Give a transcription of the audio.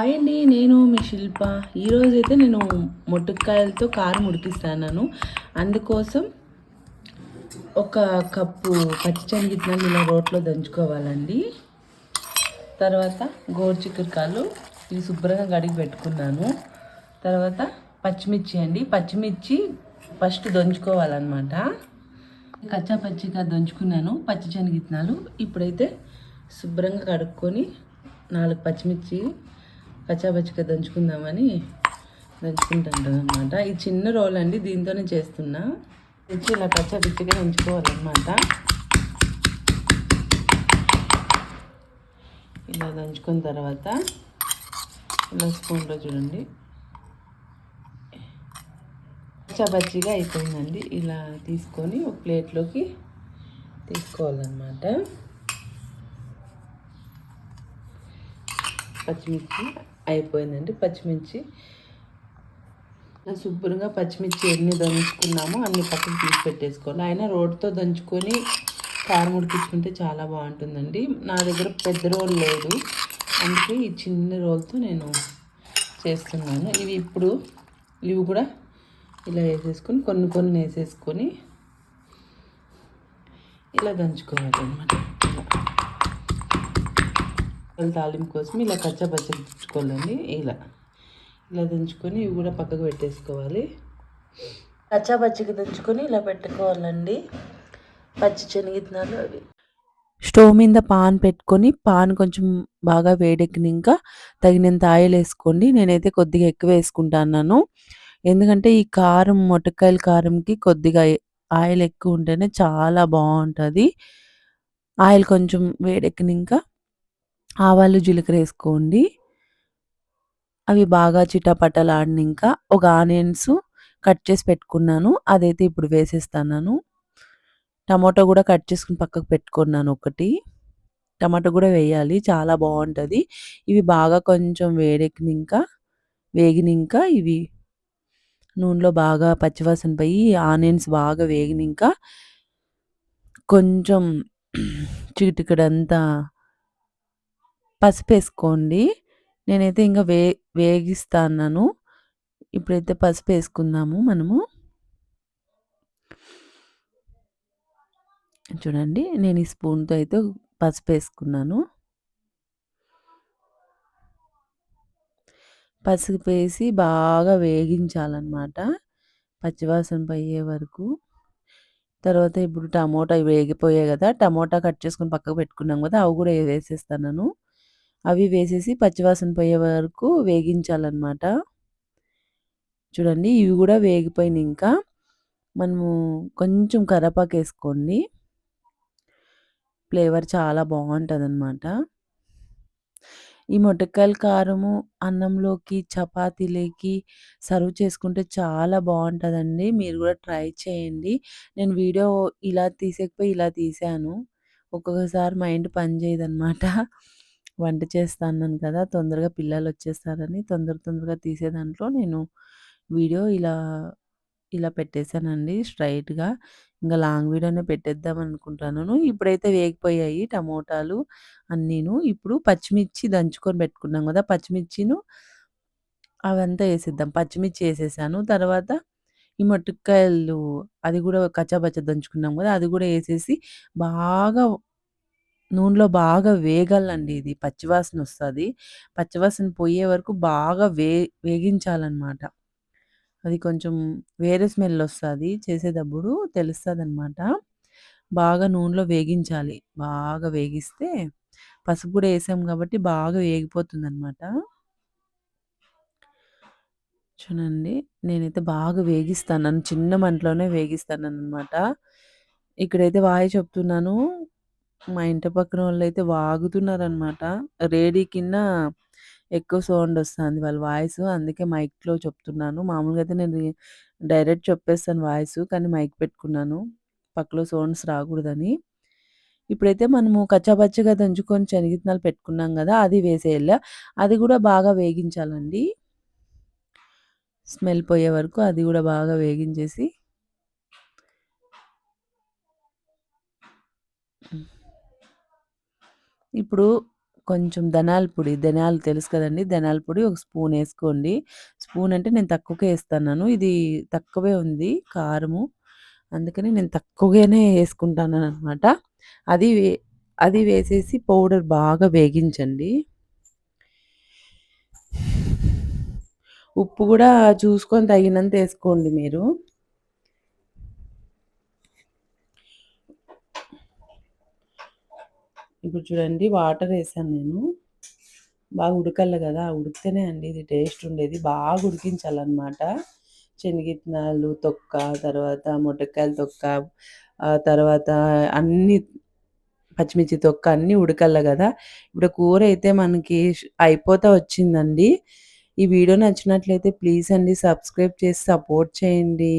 Hi అండి నేను మీ శిల్ప. ఈరోజు అయితే నేను మొట్టకాయలతో కారం ఉడికిస్తాను అందుకోసం ఒక కప్పు పచ్చిశనగిత్తనాలు ఇలా రోట్లో దంచుకోవాలండి. తర్వాత గోరుచిక్కుడుకాయలు ఇవి శుభ్రంగా గడిగి పెట్టుకున్నాను. తర్వాత పచ్చిమిర్చి అండి. పచ్చిమిర్చి ఫస్ట్ దంచుకోవాలన్నమాట. కచ్చా పచ్చిగా దంచుకున్నాను పచ్చి శనగిత్తనాలు ఇప్పుడైతే శుభ్రంగా కడుక్కొని నాలుగు పచ్చిమిర్చి పచ్చాపచ్చిగా దంచుకుందామని దంచుకుంటుంటాను అనమాట ఈ చిన్న రోల్ అండి దీంతోనే చేస్తున్నా. తెచ్చి ఇలా కచ్చాపిచ్చిగా దంచుకోవాలన్నమాట. ఇలా దంచుకున్న తర్వాత ఇలా స్పూన్లో చూడండి. కచ్చాపచ్చిగా అయిపోయిందండి. ఇలా తీసుకొని ఒక ప్లేట్లోకి తీసుకోవాలన్నమాట. పచ్చిమిర్చి అయిపోయిందండి. పచ్చిమిర్చి. శుభ్రంగా పచ్చిమిర్చి ఎన్ని దంచుకున్నామో అన్ని పక్కన తీసి పెట్టేసుకోవాలి. అయినా రోడ్తో దంచుకొని కారం ఉడికించుకుంటే చాలా బాగుంటుందండి. నా దగ్గర పెద్ద రోల్ లేదు. అందుకే ఈ చిన్న రోల్తో నేను చేస్తున్నాను. ఇవి ఇప్పుడు ఇవి కూడా ఇలా వేసేసుకొని కొన్ని కొన్ని వేసేసుకొని ఇలా దంచుకోవాలి అనమాట తాలింపు కోసం ఇలా కచ్చా దించుకోవాలండి తెచ్చుకోవాలండి ఇలా. ఇలా దంచుకొని ఇవి కూడా పక్కకు పెట్టేసుకోవాలి. కచ్చా దించుకొని దంచుకొని ఇలా పెట్టుకోవాలండి. పచ్చి శనగిత్తనాలు అవి. స్టవ్ మీద పాన్ పెట్టుకొని పాన్ కొంచెం బాగా వేడెక్కినాక తగినంత ఆయిల్ వేసుకోండి. నేనైతే కొద్దిగా ఎక్కువ వేసుకుంటాను ఎందుకంటే ఈ కారం మొట్టకాయల కారంకి కొద్దిగా ఆయిల్ ఎక్కువ ఉంటేనే చాలా బాగుంటుంది. ఆయిల్ కొంచెం వేడెక్కినాక ఆవాలు జీలకర్ర వేసుకోండి. అవి బాగా చిటపటలాడినాక ఒక ఆనియన్స్ కట్ చేసి పెట్టుకున్నాను. అదైతే ఇప్పుడు వేసేస్తాను టమాటో కూడా కట్ చేసుకుని పక్కకు పెట్టుకున్నాను ఒకటి. టమాటో కూడా వేయాలి. చాలా బాగుంటుంది. ఇవి బాగా కొంచెం వేడెక్కినాక వేగినాక ఇవి నూనెలో బాగా పచ్చివాసన పోయి ఆనియన్స్ బాగా వేగినాక కొంచెం చిటికడంతా పసుపు వేసుకోండి. నేనైతే ఇంకా వే వేగిస్తాను ఇప్పుడైతే పసుపు వేసుకుందాము మనము. చూడండి నేను ఈ స్పూన్తో అయితే పసుపు వేసుకున్నాను. పసుపు వేసి బాగా వేగించాలన్నమాట. పచ్చివాసన పోయే వరకు. తర్వాత ఇప్పుడు టమోటా వేగిపోయాయి కదా టమోటా కట్ చేసుకుని పక్కకు పెట్టుకున్నాం కదా అవి కూడా వేసేస్తాను అవి వేసేసి పచ్చివాసన పోయే వరకు వేగించాలన్నమాట. చూడండి ఇవి కూడా వేగిపోయినాయి ఇంకా. మనము కొంచెం కరపాకు వేసుకోండి. ఫ్లేవర్ చాలా బాగుంటుంది అనమాట ఈ మొట్టకాయల కారము అన్నంలోకి చపాతీలోకి సర్వ్ చేసుకుంటే చాలా బాగుంటుందండి. మీరు కూడా ట్రై చేయండి. నేను వీడియో ఇలా తీసేకపోయి ఇలా తీసాను. ఒక్కొక్కసారి మైండ్ పని చేయదనమాట వంట చేస్తాను కదా! తొందరగా పిల్లలు వచ్చేస్తారని తొందర తొందరగా తీసే దాంట్లో నేను వీడియో ఇలా ఇలా పెట్టేశానండి స్ట్రైట్గా. ఇంకా లాంగ్ వీడియోనే పెట్టేద్దాం అనుకుంటున్నాను ఇప్పుడైతే వేగిపోయాయి టమోటాలు అన్నీను. ఇప్పుడు పచ్చిమిర్చి దంచుకొని పెట్టుకున్నాం కదా! పచ్చిమిర్చిను అవంతా వేసేద్దాం. పచ్చిమిర్చి వేసేసాను. తర్వాత ఈ మొట్టకాయలు అది కూడా కచ్చాపచ్చ దంచుకున్నాం కదా! అది కూడా వేసేసి బాగా నూనెలో బాగా వేగాలండి ఇది. పచ్చివాసన వస్తుంది. పచ్చివాసన పోయే వరకు బాగా వే వేగించాలన్నమాట. అది కొంచెం వేరే స్మెల్ వస్తుంది. చేసేటప్పుడు తెలుస్తుంది అనమాట బాగా నూనెలో వేగించాలి. బాగా వేగిస్తే పసుపు కూడా వేసాం కాబట్టి బాగా వేగిపోతుందనమాట చూడండి. నేనైతే బాగా వేగిస్తాను. చిన్న మంటలోనే వేగిస్తాను అనమాట ఇక్కడైతే వాయి చెప్తున్నాను. మా ఇంటి పక్కన వాళ్ళైతే వాగుతున్నారనమాట. రేడి కింద ఎక్కువ సౌండ్ వస్తుంది వాళ్ళ వాయిస్. అందుకే మైక్‌లో చెప్తున్నాను. మామూలుగా అయితే నేను డైరెక్ట్ చెప్పేస్తాను వాయిస్. కానీ మైక్ పెట్టుకున్నాను. పక్కలో సౌండ్స్ రాకూడదని. ఇప్పుడైతే మనము కచ్చాపచ్చిగా దంచుకొని శనగిత్తనాలు పెట్టుకున్నాం కదా అది వేసేయాలి. అది కూడా బాగా వేగించాలండి. స్మెల్ పోయే వరకు అది కూడా బాగా వేగించేసి ఇప్పుడు కొంచెం ధనాల పొడి, ధనాలు తెలుసు కదండి ధనాల పొడి ఒక స్పూన్ వేసుకోండి స్పూన్ అంటే నేను తక్కువకే వేస్తున్నాను ఇది తక్కువే ఉంది కారము. అందుకని నేను తక్కువగానే వేసుకుంటాను అనమాట అది వే అది వేసేసి పౌడర్ బాగా వేగించండి. ఉప్పు కూడా చూసుకొని తగినంత వేసుకోండి మీరు. ఇప్పుడు చూడండి వాటర్ వేసాను నేను. బాగా ఉడకల్ల కదా ఉడికితేనే అండి ఇది టేస్ట్ ఉండేది. బాగా ఉడికించాలన్నమాట శనగిత్తనాలు తొక్క, తర్వాత మొటిక్కాయల తొక్క, తర్వాత అన్ని పచ్చిమిర్చి తొక్క అన్నీ ఉడకల్ల కదా ఇప్పుడు కూర అయితే మనకి అయిపోతా వచ్చిందండి. ఈ వీడియో నచ్చినట్లయితే ప్లీజ్ అండి సబ్స్క్రైబ్ చేసి సపోర్ట్ చేయండి.